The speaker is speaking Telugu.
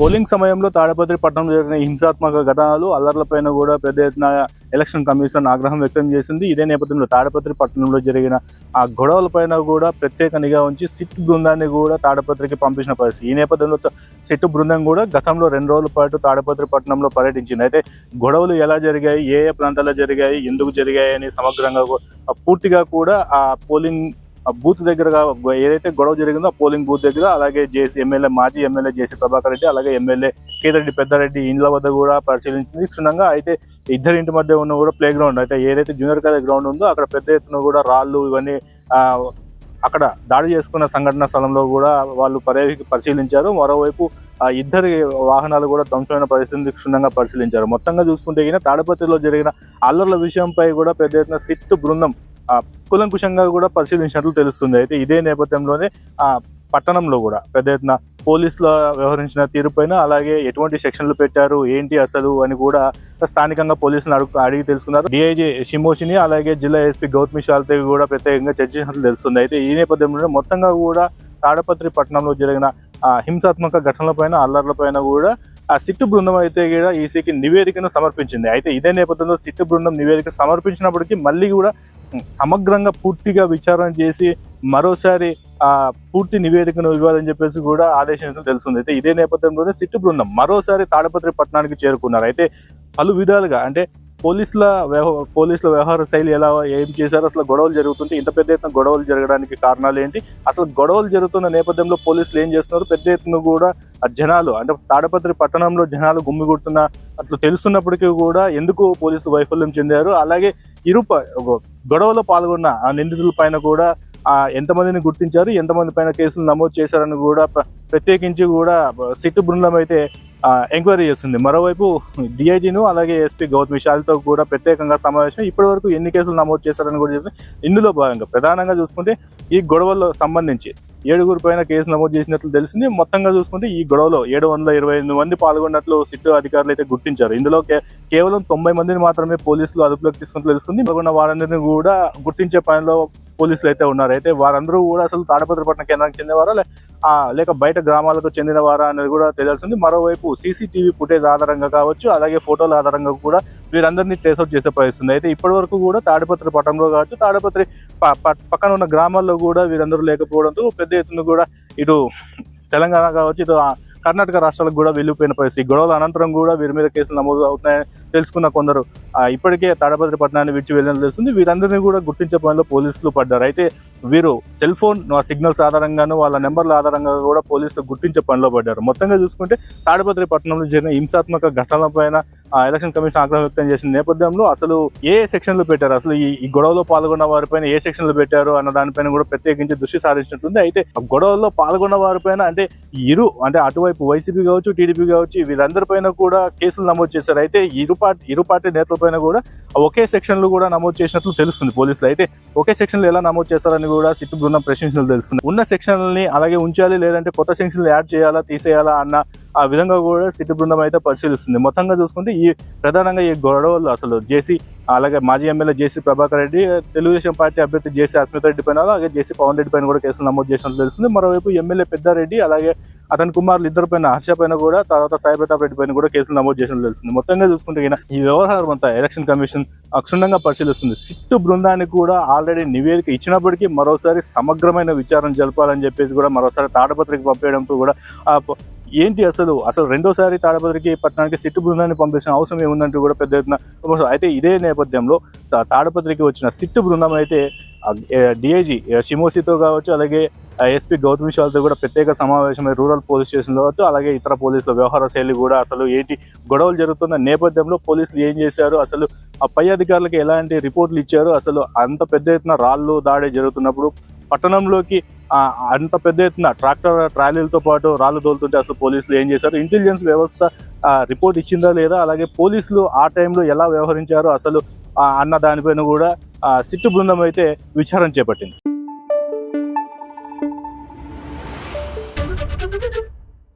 పోలింగ్ సమయంలో తాడపత్రి పట్టణంలో జరిగిన హింసాత్మక ఘటనలు అల్లర్లపైన కూడా పెద్ద ఎత్తున ఎలక్షన్ కమిషన్ ఆగ్రహం వ్యక్తం చేసింది. ఇదే నేపథ్యంలో తాడపత్రి పట్టణంలో జరిగిన ఆ గొడవలపైన కూడా ప్రత్యేక నిఘా ఉంచి సిట్ బృందాన్ని కూడా తాడపత్రికి పంపించిన పరిస్థితి. ఈ నేపథ్యంలో సిట్ బృందం కూడా గతంలో రెండు రోజుల పాటు తాడపత్రి పట్టణంలో పర్యటించింది. అయితే గొడవలు ఎలా జరిగాయి ఏ ఏ ప్రాంతాల్లో జరిగాయి ఎందుకు జరిగాయి అని సమగ్రంగా పూర్తిగా కూడా ఆ పోలింగ్ ఆ బూత్ దగ్గర ఏదైతే గొడవ జరిగిందో ఆ పోలింగ్ బూత్ దగ్గర అలాగే జేసీ ఎమ్మెల్యే మాజీ ఎమ్మెల్యే జేసీ ప్రభాకర్ రెడ్డి అలాగే ఎమ్మెల్యే కేతిరెడ్డి పెద్దారెడ్డి ఇండ్ల వద్ద కూడా పరిశీలించింది. క్షుణ్ణంగా అయితే ఇద్దరి ఇంటి మధ్య ఉన్న కూడా ప్లే గ్రౌండ్ అయితే ఏదైతే జూనియర్ కాలేజ్ గ్రౌండ్ ఉందో అక్కడ పెద్ద ఎత్తున కూడా రాళ్ళు ఇవన్నీ అక్కడ దాడి చేసుకున్న సంఘటన స్థలంలో కూడా వాళ్ళు పర్యవేక్ష పరిశీలించారు. మరోవైపు ఆ ఇద్దరి వాహనాలు కూడా ధ్వంసమైన పరిస్థితిని క్షుణ్ణంగా పరిశీలించారు. మొత్తంగా చూసుకుంటే గిన తాడపత్రిలో జరిగిన అల్లర్ల విషయంపై కూడా పెద్ద ఎత్తున సిట్ బృందం కులంకుశంగా కూడా పరిశీలించినట్లు తెలుస్తుంది. అయితే ఇదే నేపథ్యంలోనే ఆ పట్టణంలో కూడా పెద్ద ఎత్తున పోలీసుల వ్యవహరించిన తీరుపైన అలాగే ఎటువంటి సెక్షన్లు పెట్టారు ఏంటి అసలు అని కూడా స్థానికంగా పోలీసులు అడుగు అడిగి తెలుసుకున్నారు. డిఐజీ షిమోషిని అలాగే జిల్లా ఎస్పీ గౌతమి షాల్తే కూడా ప్రత్యేకంగా చర్చించినట్లు తెలుస్తుంది. అయితే ఈ నేపథ్యంలోనే మొత్తంగా కూడా తాడపత్రి పట్టణంలో జరిగిన హింసాత్మక ఘటనల పైన అల్లర్ల పైన కూడా ఆ సిట్టు బృందం అయితే కూడా ఈసీకి నివేదికను సమర్పించింది. అయితే ఇదే నేపథ్యంలో సిట్టు బృందం నివేదిక సమర్పించినప్పటికీ మళ్ళీ కూడా సమగ్రంగా పూర్తిగా విచారణ చేసి మరోసారి ఆ పూర్తి నివేదికను ఇవ్వాలని చెప్పేసి కూడా ఆదేశించడం తెలుస్తుంది. అయితే ఇదే నేపథ్యంలోనే సిట్టు బృందం మరోసారి తాడపత్రి పట్టణానికి చేరుకున్నారు. అయితే పలు విధాలుగా అంటే పోలీసుల పోలీసుల వ్యవహార శైలి ఎలా ఏం చేశారు అసలు గొడవలు జరుగుతుంటే ఇంత పెద్ద ఎత్తున గొడవలు జరగడానికి కారణాలు ఏంటి? అసలు గొడవలు జరుగుతున్న నేపథ్యంలో పోలీసులు ఏం చేస్తున్నారు? పెద్ద ఎత్తున కూడా ఆ జనాలు అంటే తాడపత్రి పట్టణంలో జనాలు గుమ్మిగుడుతున్న అట్లా తెలుస్తున్నప్పటికీ కూడా ఎందుకు పోలీసులు వైఫల్యం చెందారు? అలాగే ఇరుప గొడవలో పాల్గొన్న ఆ నిందితుల పైన కూడా ఆ ఎంతమందిని గుర్తించారు ఎంతమంది పైన కేసులు నమోదు చేశారని కూడా ప్రత్యేకించి కూడా సిట్టు బృందం అయితే ఎంక్వైరీ చేస్తుంది. మరోవైపు డిఐజీను అలాగే ఎస్పీ గౌతమ్ విశాల్తో కూడా ప్రత్యేకంగా సమావేశం. ఇప్పటివరకు ఎన్ని కేసులు నమోదు చేశారని కూడా చెప్పి ఇందులో భాగంగా ప్రధానంగా చూసుకుంటే ఈ గొడవల్లో సంబంధించి ఏడుగురు పైన కేసు నమోదు చేసినట్లు తెలిసింది. మొత్తంగా చూసుకుంటే ఈ గొడవలో ఏడు వందల ఇరవై ఎనిమిది మంది పాల్గొన్నట్లు సిట్టు అధికారులు అయితే గుర్తించారు. ఇందులో కేవలం తొంభై మందిని మాత్రమే పోలీసులు అదుపులోకి తీసుకున్నట్లు తెలుస్తుంది. పాల్గొన్న వారందరినీ కూడా గుర్తించే పనిలో పోలీసులు అయితే ఉన్నారు. అయితే వారందరూ కూడా అసలు తాడపత్రి పట్టణ కేంద్రానికి చెందినవారా? లేక బయట గ్రామాలకు చెందినవారా అనేది కూడా తెలియాల్సింది. మరోవైపు సీసీటీవీ ఫుటేజ్ ఆధారంగా కావచ్చు అలాగే ఫోటోల ఆధారంగా కూడా వీరందరినీ ట్రేస్అవుట్ చేసే పరిస్థితుంది అయితే ఇప్పటి వరకు కూడా తాడిపత్రి పట్టణంలో కావచ్చు తాడిపత్రి ప- పక్కన ఉన్న గ్రామాల్లో కూడా వీరందరూ లేకపోవడంతో పెద్ద ఎత్తున కూడా ఇటు తెలంగాణ కావచ్చు ఇటు కర్ణాటక రాష్ట్రాలకు కూడా వెళ్ళిపోయిన పరిస్థితి. గొడవల అనంతరం కూడా వీరి మీద కేసులు నమోదు అవుతున్నాయని తెలుసుకున్న కొందరు ఇప్పటికే తాడపత్రి పట్టణాన్ని విడిచి వెళ్ళినట్లు తెలుస్తుంది. వీరందరినీ కూడా గుర్తించే పనిలో పోలీసులు పడ్డారు. అయితే వీరు సెల్ ఫోన్ సిగ్నల్స్ ఆధారంగాను వాళ్ళ నెంబర్ల ఆధారంగా కూడా పోలీసులు గుర్తించే పనిలో పడ్డారు. మొత్తంగా చూసుకుంటే తాడిపత్రి పట్టణంలో జరిగిన హింసాత్మక ఘటనలపైన ఎలక్షన్ కమిషన్ ఆగ్రహం వ్యక్తం చేసిన నేపథ్యంలో అసలు ఏ సెక్షన్లు పెట్టారు? అసలు ఈ గొడవలో పాల్గొన్న వారిపైన ఏ సెక్షన్లు పెట్టారు అన్న దానిపైన కూడా ప్రత్యేకించి దృష్టి సారించినట్టుంది. అయితే ఆ గొడవల్లో పాల్గొన్న వారిపైన అంటే ఇరు అంటే అటువైపు వైసీపీ కావచ్చు టీడీపీ కావచ్చు వీరందరిపైన కూడా కేసులు నమోదు చేశారు. అయితే ఇరు పార్టీ ఇరు పార్టీ నేతలపైన కూడా ఒకే సెక్షన్లు కూడా నమోదు చేసినట్లు తెలుస్తుంది పోలీసులు. అయితే ఒకే సెక్షన్లు ఎలా నమోదు చేశారని కూడా సిట్ బృందం ప్రశ్నించినట్లు తెలుస్తుంది. ఉన్న సెక్షన్లని అలాగే ఉంచాలి లేదంటే కొత్త సెక్షన్లు యాడ్ చేయాలా తీసేయాలా అన్న ఆ విధంగా కూడా సిట్టు బృందం అయితే పరిశీలిస్తుంది. మొత్తంగా చూసుకుంటే ఈ ప్రధానంగా ఈ గొడవలు అసలు జేసీ అలాగే మాజీ MLA JC Prabhakar Reddy Telugu Desam party అభ్యర్థి జేసీ అస్మిత రెడ్డి పైన అలాగే జేసీ పవన్ రెడ్డి పైన కూడా కేసులు నమోదు చేసినట్లు తెలుస్తుంది. మరోవైపు ఎమ్మెల్యే పెద్దారెడ్డి అలాగే అతని కుమారులు ఇద్దరు పైన హర్ష పైన కూడా తర్వాత సాయి ప్రతాప్ రెడ్డి పైన కూడా కేసులు నమోదు చేసినట్లు తెలుస్తుంది. మొత్తంగా చూసుకుంటే ఈయన ఈ వ్యవహారం అంతా ఎలక్షన్ కమిషన్ అక్షుణ్ణంగా పరిశీలిస్తుంది. సిట్టు బృందానికి కూడా ఆల్రెడీ నివేదిక ఇచ్చినప్పటికీ మరోసారి సమగ్రమైన విచారణ జరపాలని చెప్పేసి కూడా మరోసారి తాడపత్రికి పంపేయడంతో కూడా ఏంటి అసలు? అసలు రెండోసారి తాడపత్రికి పట్టణానికి సిట్టు బృందాన్ని పంపించిన అవసరం ఏముందంటూ కూడా పెద్ద ఎత్తున అయితే ఇదే నేపథ్యంలో తాడపత్రికి వచ్చిన సిట్టు బృందం అయితే డిఐజీ షిమోసితో కావచ్చు అలాగే ఎస్పీ గౌతమ్ షాల్తో కూడా ప్రత్యేక సమావేశమై రూరల్ పోలీస్ స్టేషన్లో కావచ్చు అలాగే ఇతర పోలీసుల వ్యవహార శైలి కూడా అసలు ఏంటి గొడవలు జరుగుతున్న నేపథ్యంలో పోలీసులు ఏం చేశారు? అసలు ఆ పై అధికారులకు ఎలాంటి రిపోర్ట్లు ఇచ్చారు? అసలు అంత పెద్ద ఎత్తున రాళ్ళు దాడి జరుగుతున్నప్పుడు పట్టణంలోకి అంత పెద్ద ఎత్తున ట్రాక్టర్ ట్రాలీలతో పాటు రాళ్ళు తోలుతుంటే అసలు పోలీసులు ఏం చేశారు? ఇంటెలిజెన్స్ వ్యవస్థ రిపోర్ట్ ఇచ్చిందా లేదా? అలాగే పోలీసులు ఆ టైంలో ఎలా వ్యవహరించారు? అసలు ఆ, అన్న దానిపైన కూడా సిట్టు బృందం అయితే విచారణ చేపట్టింది.